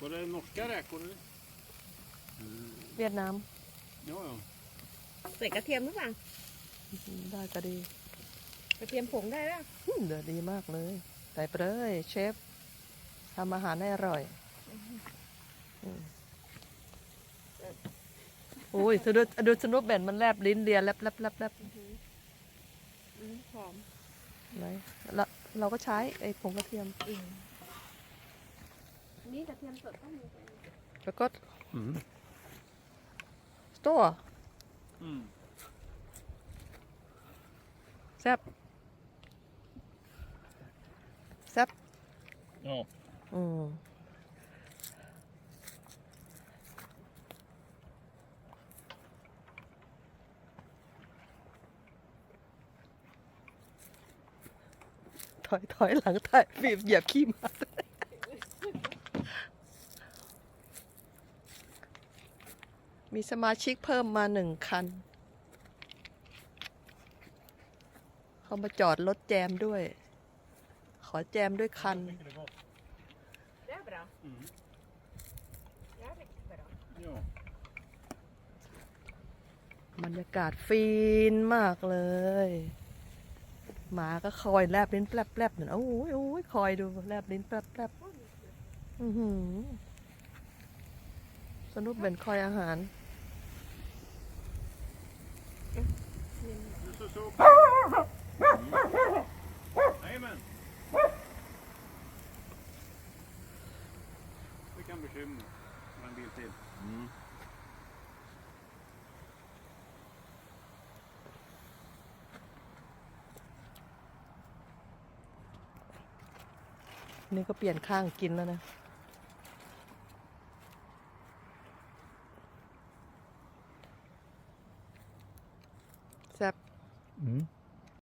Var det norska räkor eller? เวียดนาม Ja, ja. ใส่กระเทียมหรือเปล่าได้ก็ดีกระเทียมผงได้แล้วอืมเดือดดีมากเลยใส่ไปเลยเชฟทำอาหารให้อร่อยอืมโอ้ยดูดูดูสนุกแบนมันแลบลิ้นเลียแลบแลบแลบแลบอืมหอมไหนเราเราก็ใช้ไอ้ผงกระเทียม อืมอั นนี้กระเทียมสดต้องมีไปแล้วก็ Mm. ตัว Mm. แซ่บแซ่บ Ja. อืมถอยถอยหลังถ่ายบีบเหยียบขี้หมา มีสมาชิกเพิ่มมาหนึ่งคัน เขามาจอดรถแจมด้วย ขอแจมด้วยคันได้ปะ Mm. ได้ปะ Ja. บรรยากาศฟินมากเลย หมาก็คอยแลบลิ้นแปลบๆเนี่ยโอ้ยโอ้ยคอยดูแลบลิ้นแปลบๆสนุกเป็นคอยอาหาร Du så så. Mm. Jajamän. Det kan bekymra. Och en bil till. Mm. นี่ก็เปลี่ยนข้างกินแล้วนะแซ่บ Mm.